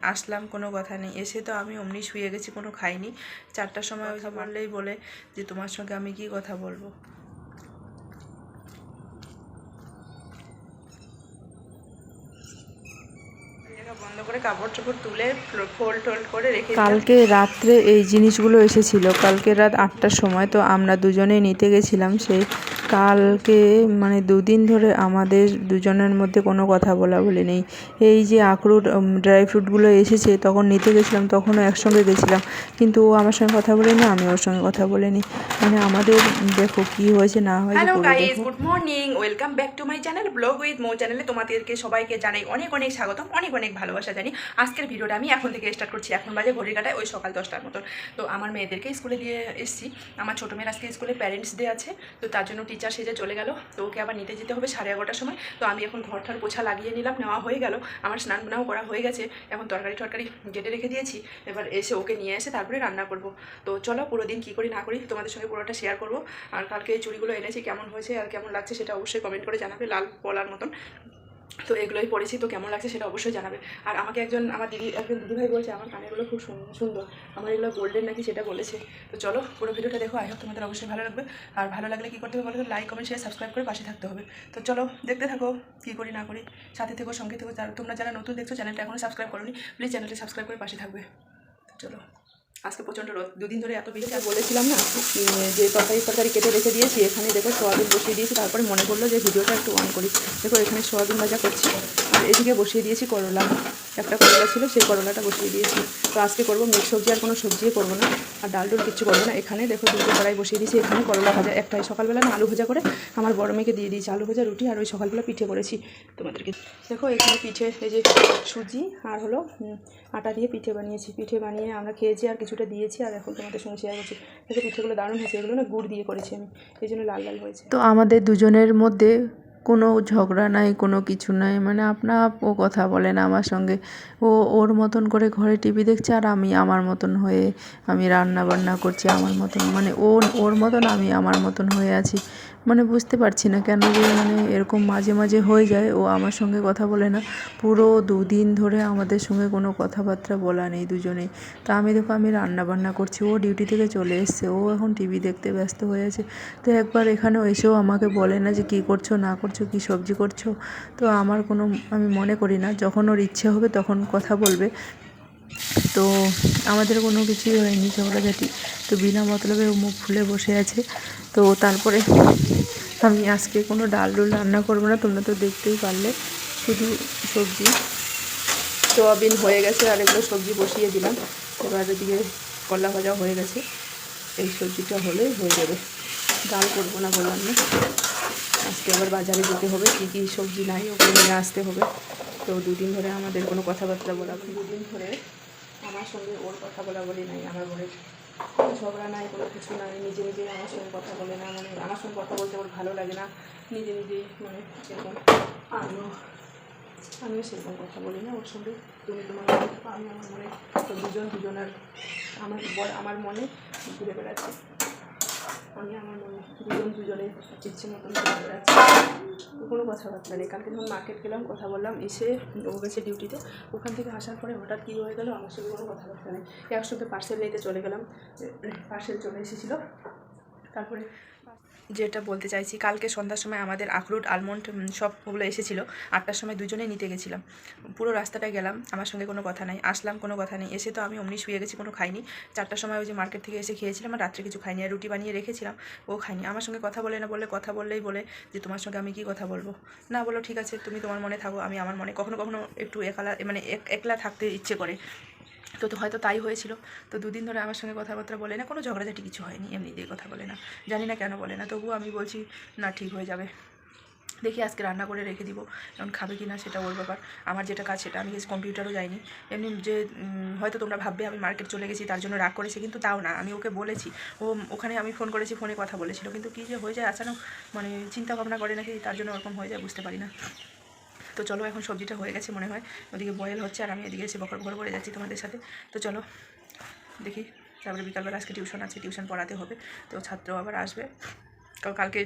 আসলাম কোনো কথা নেই। এসে তো আমি অমনি শুয়ে গেছি কোনো খাইনি। চারটার সময় ওইসব বললেই বলে যে তোমার সঙ্গে আমি কি কথা বলব? বন্ধ করে কাপড় চোপড় তুলে ফোল্ড টোল্ড করে রেখে কালকে রাত্রে এই জিনিসগুলো এসেছিল। কালকে রাত আটটার সময় তো আমরা দুজনে নিতে গেছিলাম সেই কালকে মানে দুদিন ধরে আমাদের দুজনের মধ্যে কোনো কথা বলা বলি নেই। এই যে আখরোট ড্রাই ফ্রুটগুলো এসেছে তখন নিতে গেছিলাম তখনও একসঙ্গে গেছিলাম। কিন্তু ও আমার সঙ্গে কথা বলেনি আমি ওর সঙ্গে কথা বলিনি মানে আমাদের দেখো কি হয়েছে না হয়েছে hello guys good morning welcome back to my channel vlog with মো চ্যানেলে তোমাদেরকে সবাইকে জানাই অনেক অনেক স্বাগতম অনেক অনেক ভালোবাসা জানি। আজকের ভিডিওটা আমি এখন থেকে স্টার্ট করছি এখন বাজে ঘড়ির কাটায় ওই সকাল দশটার মতন। তো আমার মেয়েদেরকে স্কুলে দিয়ে এসেছি আমার ছোটো মেয়ের আজকে স্কুলে প্যারেন্টস ডে আছে তো তার জন্য টিচার সেজে চলে গেল, তো ওকে আবার নিতে যেতে হবে সাড়ে এগারোটার সময়। তো আমি এখন ঘর ঠার পোছা লাগিয়ে নিলাম, নেওয়া হয়ে গেল। আমার স্নান বানাও করা হয়ে গেছে। এখন তরকারি টরকারি গেটে রেখে দিয়েছি। এবার এসে ওকে নিয়ে এসে তারপরে রান্না করব। তো চলো পুরো দিন কী করি না করি তোমাদের সঙ্গে পুরোটা শেয়ার করব। আর কালকে এই চুড়িগুলো এনেছি, কেমন হয়েছে আর কেমন লাগছে সেটা অবশ্যই কমেন্ট করে জানাবে, লাল পলার মতন। তো এগুলোই পড়েছি, তো কেমন লাগছে সেটা অবশ্যই জানাবে। আর আমাকে একজন, আমার দিদি, একজন দিদিভাই বলছে, আমার কানেরগুলো খুব সুন- সুন্দর। আমার এগুলো গোল্ডেন নাকি সেটা বলেছে। তো চলো, পুরো ভিডিওটা দেখো আই হোপ তোমাদের অবশ্যই ভালো লাগবে। আর ভালো লাগলে কী করতে হবে বলো লাইক কমেন্ট শেয়ার সাবস্ক্রাইব করে পাশে থাকতে হবে। তো চলো, দেখতে থাকো, কী করি, না করি, সাথে থেকো, সঙ্গে থেকো। তোমরা যারা নতুন দেখছ, চ্যানেলটা এখনও সাবস্ক্রাইব করোনি প্লিজ চ্যানেলটি সাবস্ক্রাইব করে পাশে থাকবে। চলো। আজকে প্রচণ্ড রোদ। দুদিন ধরে এত আর বলেছিলাম না যে তরকারি তরকারি কেটে রেখে দিয়েছি, এখানে দেখো সোয়াবিন বসিয়ে দিয়েছি, তারপরে মনে করল যে ভিডিওটা একটু অন করি। দেখো এখানে সোয়াবিন ভাজা করছি, আর এদিকে বসিয়ে দিয়েছি করলা। একটা করলা ছিল, সেই করলাটা বসিয়ে দিয়েছি। তো আজকে করব মিক্স সবজি, আর কোনো সবজিও করব না, আর ডাল ডুল কিছু করব না। এখানে দেখো দুটো কড়াই বসিয়ে দিয়েছি, এখানে করলা ভাজা, একটাই সকালবেলা না, আলু ভাজা করে আমার বড় মেয়েকে দিয়ে দিয়েছি, আলু ভাজা, রুটি, আর ওই সকালবেলা পিঠে করেছি তোমাদেরকে। দেখো, এখানে পিঠে, এই যে সুজি, আর হলো আটা দিয়ে পিঠে বানিয়েছি। পিঠে বানিয়ে আমরা খেয়েছি, আর কিছুটা দিয়েছি, আর এখন তোমাদের সঙ্গে শেয়ার করছি। দেখো পিঠেগুলো দারুণ হয়েছে, এগুলো না গুড় দিয়ে করেছি আমি, এই জন্য লাল লাল হয়েছে। তো আমাদের দুজনের মধ্যে কোনো ঝগড়া নাই, কোনো কিছু নাই। মানে আপনা আপ ও কথা বলেন আমার সঙ্গে। ও, ওর মতন করে ঘরে টিভি দেখছে আর আমি আমার মতন হয়ে আমি রান্না বান্না করছি আমার মতন। মানে ও ওর মতন আমি আমার মতন হয়ে আছি। মানে বুঝতে পারছি না কেন যে মানে এরকম মাঝে মাঝে হয়ে যায়। ও আমার সঙ্গে কথা বলে না। পুরো দুদিন ধরে আমাদের সঙ্গে কোনো কথাবার্তা বলা নেই দুজনেই। তা আমি দেখো, আমি রান্না বান্না করছি। ও ডিউটি থেকে চলে এসছে। ও এখন টিভি দেখতে ব্যস্ত হয়ে আছে। তো একবার এখানেও এসেও আমাকে বলে না যে কী করছ, না করছ, কী সবজি করছ। তো আমার কোনো, আমি মনে করি না। যখন ওর ইচ্ছে হবে তখন কথা বলবে। তো আমাদের কোনো কিছুই হয়নি ঝগড়াঝাটি। তো বিনা মতলবে ও মুখ ফুলে বসে আছে। তো তারপরে আমি আজকে কোনো ডাল ডুল রান্না করব না, তোমরা তো দেখতেই পারলে। শুধু সবজি। সোয়াবিন হয়ে গেছে আর এগুলো সবজি বসিয়ে দিলাম। এবার এদিকে করলা ভাজা হয়ে গেছে। এই সবজিটা হলেই হয়ে যাবে। ডাল করব না বললাম না। আজকে আবার বাজারে যেতে হবে। কী কী সবজি নাই, ওগুলো নিয়ে আসতে হবে। তো দুদিন ধরে আমাদের কোনো কথাবার্তা বলা দুদিন ধরে আমার সঙ্গে ওর কথা বলা বলি নাই, আমার কোনো ঝগড়া নাই, কোনো কিছু নাই, নিজে নিজেই আমার সঙ্গে কথা বলে না মানে আমার সঙ্গে কথা বলতে আমার ভালো লাগে না, নিজে নিজেই মানে সেরকম আমিও আমিও সেরকম কথা বলি না, ওর সঙ্গে তুমি তোমার আমি আমার মনে তো দুজন দুজনের, আমার আমার মনে ঘুরে বেড়াচ্ছে। আমি আমার দুজন দুজনে ইচ্ছে মতন আছে। কোনো কথাবার্তা নেই। কালকে যখন মার্কেট গেলাম, কথা বললাম, এসে ও গেছে ডিউটিতে ওখান থেকে আসার পরে হঠাৎ কী হয়ে গেল, আমার সঙ্গে কোনো কথাবার্তা নেই। একসঙ্গে পার্সেল নিতে চলে গেলাম পার্সেল চলে এসেছিল। তারপরে যেটা বলতে চাইছি, কালকে সন্ধ্যার সময় আমাদের আখরুট আলমন্ড সবগুলো এসেছিল। আটটার সময় দুজনে নিতে গেছিলাম। পুরো রাস্তাটা গেলাম, আমার সঙ্গে কোনো কথা নাই। আসলাম, কোনো কথা নেই। এসে তো আমি অমনি শুয়ে গেছি, কোনো খাইনি। চারটার সময় ওই যে মার্কেট থেকে এসে খেয়েছিলাম, আর রাত্রে কিছু খাইনি। আর রুটি বানিয়ে রেখেছিলাম, ও খাইনি। আমার সঙ্গে কথা বলে না বলে, কথা বললেই বলে যে, তোমার সঙ্গে আমি কি কথা বলব? না বলো ঠিক আছে, তুমি তোমার মনে থাকো। আমি আমার মনে কখনো কখনো একটু একলা মানে এক- একলা থাকতে ইচ্ছে করে। তো তো হয়তো তাই হয়েছিল। তো দুদিন ধরে আমার সঙ্গে কথাবার্তা বলে না, কোনো ঝগড়াঝাটি কিছু হয়নি, এমনিতেই কথা বলে না। জানি না কেন বলে না তবুও আমি বলছি, না, ঠিক হয়ে যাবে। দেখি আজকে রান্না করে রেখে দিব, এখন খাবে কি না সেটা ওর ব্যাপার। আমার যেটা কাজ সেটা, আমি কম্পিউটারও যাইনি। এমনি যে হয়তো তোমরা ভাববে আমি মার্কেট চলে গেছি, তার জন্য রাগ করেছি, কিন্তু তাও না, আমি ওকে বলেছি। ও, ওখানে আমি ফোন করেছি, ফোনে কথা বলেছিল, কিন্তু কী যে হয়ে যায় আচানক মানে চিন্তা ভাবনা করে নাকি তার জন্য ওরকম হয়ে যায়, বুঝতে পারি না। তো চলো এখন সবজিটা হয়ে গেছে মনে হয়। ওদিকে বয়েল হচ্ছে আর আমি এদিকে এসে বকর বকর করে যাচ্ছি তোমাদের সাথে। তো চলো দেখি তারপরে বিকালবেলা আজকে টিউশন আছে টিউশন পড়াতে হবে। তো ছাত্র আবার আসবে। কাল কালকে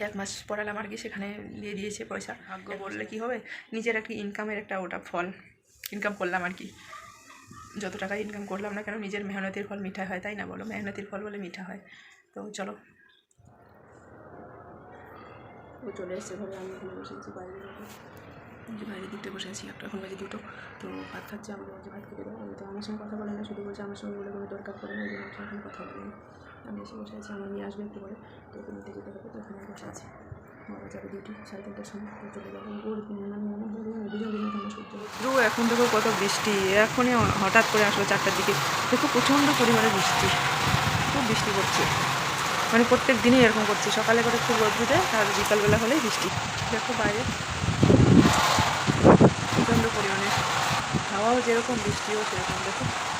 এক মাস পড়ালাম আর কি সেখানে দিয়ে দিয়েছে পয়সা। ভাগ্য বললে কি হবে? নিজের একটা ইনকামের একটা ওটা ফল ইনকাম করলাম আর কি। যত টাকা ইনকাম করলাম না কেন নিজের মেহনতির ফল মিঠা হয় তাই না বলো? মেহনতির ফল বলে মিঠা হয়। তো চলো। ও চলে এসছে ঘরে আমি এখানে বসেছি, বাইরে যে বাইরের দিকটা বসে আছি, একটা এখন বাজে দুটো। তো ভাত খাচ্ছে আমাকে বলছে ভাত খেতে দাও আমি তো আমার সঙ্গে কথা বলে না, শুধু বলছে আমার সঙ্গে বলে কোনো দরকার পড়ে না ওই এখন কথা বলে আমি এসে বসে আছি, আমার নিয়ে আসবে একটু করে তো ওকে নিতে যেতে হবে, তো এখানে বসে আছি। ডিউটি সাড়ে তিনটার সময় আমার সহ্য হচ্ছে এখন দেখো কত বৃষ্টি। এখনই হঠাৎ করে আসলো চারটার দিকে। দেখো প্রচণ্ড পরিমাণে বৃষ্টি। খুব বৃষ্টি পড়ছে। মানে প্রত্যেক দিনই এরকম করছি। সকালে করে খুব রোদ উঠে আর বিকালবেলা হলেই বৃষ্টি। দেখো বাইরে। প্রচণ্ড পরিমাণে। হাওয়াও যেরকম, বৃষ্টিও সেরকম, দেখো।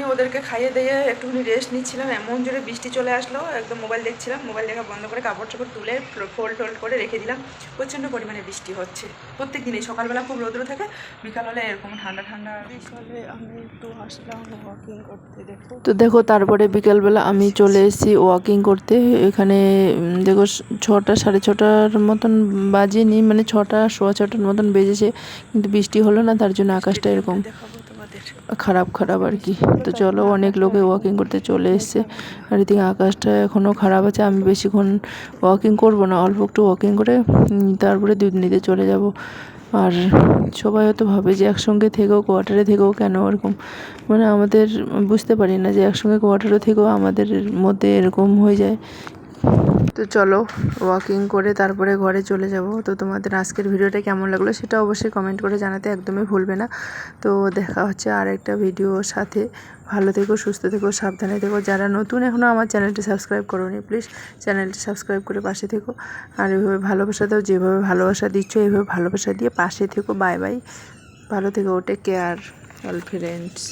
একটুখানি ওদেরকে খাইয়ে দিয়ে একটুখানি রেস্ট নিচ্ছিলাম। এমন জোরে বৃষ্টি চলে আসলো একদম মোবাইল দেখছিলাম মোবাইল দেখা বন্ধ করে কাপড় চোপড় তুলে ফোল্ড টোল্ড করে রেখে দিলাম। প্রচণ্ড পরিমাণে বৃষ্টি হচ্ছে। প্রত্যেক দিনই সকালবেলা খুব রোদ্র থাকে বিকাল হলে এরকম ঠান্ডা ঠান্ডা। বিকালে আমি একটু আসলাম ওয়াকিং করতে দেখো। তো দেখো তারপরে বিকেলবেলা আমি চলে এসেছি ওয়াকিং করতে। এখানে দেখো ছটা সাড়ে ছটার মতন বাজেনি মানে ছটা সোয়া ছটার মতন বেজেছে কিন্তু বৃষ্টি হলো না তার জন্য আকাশটা এরকম। খারাপ খারাপ আর কি। তো চলো অনেক লোকে ওয়াকিং করতে চলে এসছে। আর এদিকে আকাশটা এখনও খারাপ আছে। আমি বেশিক্ষণ ওয়াকিং করব না অল্প একটু ওয়াকিং করে তারপরে দুধ নিতে চলে যাব। আর সবাই হয়তো ভাবে যে একসঙ্গে থেকেও কোয়ার্টারে থেকেও কেন এরকম? মানে আমাদের বুঝতে পারি না যে একসঙ্গে কোয়ার্টারে থেকেও আমাদের মধ্যে এরকম হয়ে যায়। তো চলো ওয়াকিং করে তারপরে ঘরে চলে যাব। তো তোমাদের আজকের ভিডিওটা কেমন লাগল সেটা অবশ্যই কমেন্ট করে জানাতে একদমই ভুলবে না। তো দেখা হচ্ছে আর একটা ভিডিওর সাথে। ভালো থেকো, সুস্থ থেকো, সাবধানে থেকো। যারা নতুন এখনও আমার চ্যানেলটি সাবস্ক্রাইব করোনি প্লিজ চ্যানেলটি সাবস্ক্রাইব করে পাশে থেকো। আর এভাবে ভালোবাসা দাও, যেভাবে ভালোবাসা দিচ্ছ এইভাবে ভালোবাসা দিয়ে পাশে থেকো। বাই বাই ভালো থেকো টেক কেয়ার অল ফ্রেন্ডস